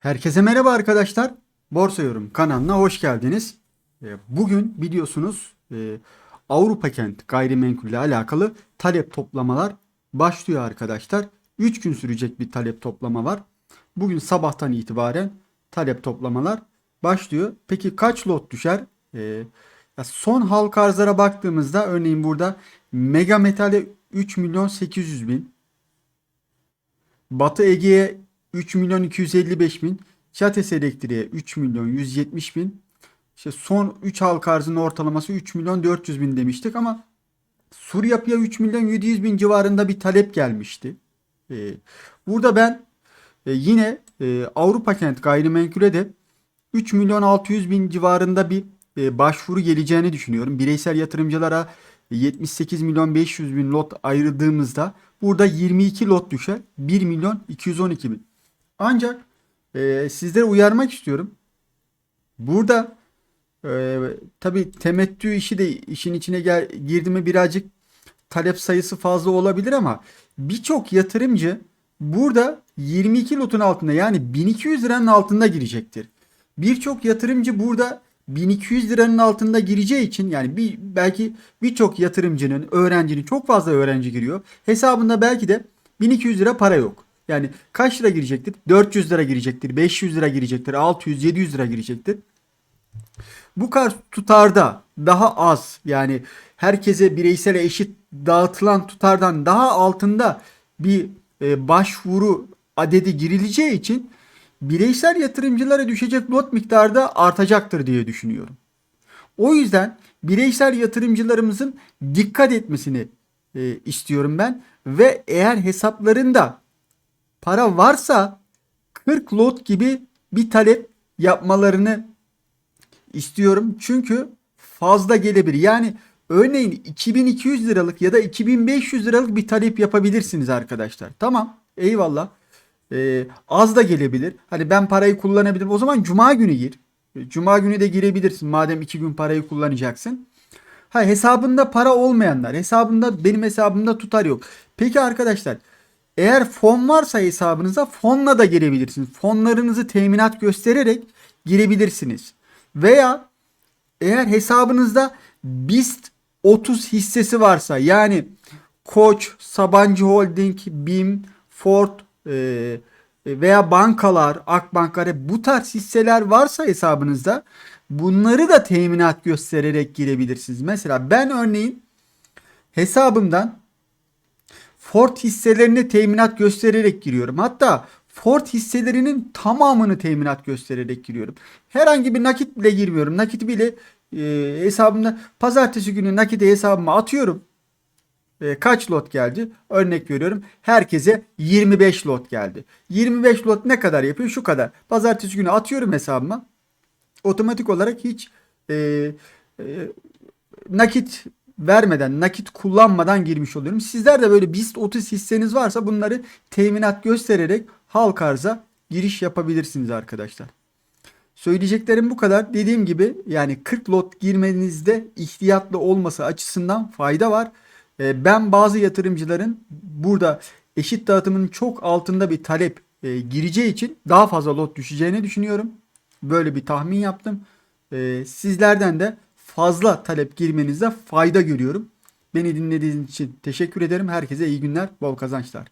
Herkese merhaba arkadaşlar. Borsa Yorum kanalına hoş geldiniz. Ee, Bugün biliyorsunuz e, Avrupa Kent gayrimenkul ile alakalı talep toplamalar başlıyor arkadaşlar. 3 gün sürecek bir talep toplama var. Bugün sabahtan itibaren talep toplamalar başlıyor. Peki kaç lot düşer? Ee, son halka arzlara baktığımızda örneğin burada Mega Metal'e 3 milyon 800 bin, Batı Ege'ye 3 milyon 255 bin. Çates Elektriğe 3 milyon 170 bin. Son 3 halka arzının ortalaması 3 milyon 400 bin demiştik ama Sur Yapı'ya 3 milyon 700 bin civarında bir talep gelmişti. Ee, burada ben e, yine e, Avrupa Kent gayrimenkule de 3 milyon 600 bin civarında bir e, başvuru geleceğini düşünüyorum. Bireysel yatırımcılara 78 milyon 500 bin lot ayırdığımızda burada 22 lot düşer. 1 milyon 212 bin. Ancak e, sizlere uyarmak istiyorum. Burada e, tabi temettü işi de işin içine gel, girdi mi birazcık talep sayısı fazla olabilir ama birçok yatırımcı burada 22 lotun altında yani 1200 liranın altında girecektir. Birçok yatırımcı burada 1200 liranın altında gireceği için yani bir belki birçok yatırımcının, öğrencinin çok fazla öğrenci giriyor. Hesabında belki de 1200 lira para yok. Yani kaç lira girecektir? 400 lira girecektir, 500 lira girecektir, 600, 700 lira girecektir. Bu kadar tutarda daha az yani herkese bireysel eşit dağıtılan tutardan daha altında bir e, başvuru adedi girileceği için bireysel yatırımcılara düşecek lot miktarı da artacaktır diye düşünüyorum. O yüzden bireysel yatırımcılarımızın dikkat etmesini e, istiyorum ben ve eğer hesaplarında para varsa 40 lot gibi bir talep yapmalarını istiyorum. Çünkü fazla gelebilir. Yani örneğin 2200 liralık ya da 2500 liralık bir talep yapabilirsiniz arkadaşlar. Tamam eyvallah. Ee, az da gelebilir. Hani ben parayı kullanabilirim. O zaman cuma günü gir. Cuma günü de girebilirsin madem iki gün parayı kullanacaksın. Ha hesabında para olmayanlar, hesabında benim hesabımda tutar yok. Peki arkadaşlar, eğer fon varsa hesabınıza fonla da girebilirsiniz. Fonlarınızı teminat göstererek girebilirsiniz. Veya eğer hesabınızda BIST 30 hissesi varsa yani Koç, Sabancı Holding, BİM, Ford e, veya bankalar, Akbanklar bu tarz hisseler varsa hesabınızda bunları da teminat göstererek girebilirsiniz. Mesela ben örneğin hesabımdan Ford hisselerine teminat göstererek giriyorum. Hatta Ford hisselerinin tamamını teminat göstererek giriyorum. Herhangi bir nakit bile girmiyorum. Nakit bile e, hesabımda pazartesi günü nakiti hesabıma atıyorum. E, kaç lot geldi? Örnek veriyorum. Herkese 25 lot geldi. 25 lot ne kadar yapıyor? Şu kadar. Pazartesi günü atıyorum hesabıma. Otomatik olarak hiç e, e, nakit vermeden, nakit kullanmadan girmiş oluyorum. Sizler de böyle BIST 30 hisseniz varsa bunları teminat göstererek halk arza giriş yapabilirsiniz arkadaşlar. Söyleyeceklerim bu kadar. Dediğim gibi yani 40 lot girmenizde ihtiyatlı olması açısından fayda var. Ee, Ben bazı yatırımcıların burada eşit dağıtımın çok altında bir talep e, gireceği için daha fazla lot düşeceğini düşünüyorum. Böyle bir tahmin yaptım. Ee, Sizlerden de fazla talep girmenizde fayda görüyorum. Beni dinlediğiniz için teşekkür ederim. Herkese iyi günler, bol kazançlar.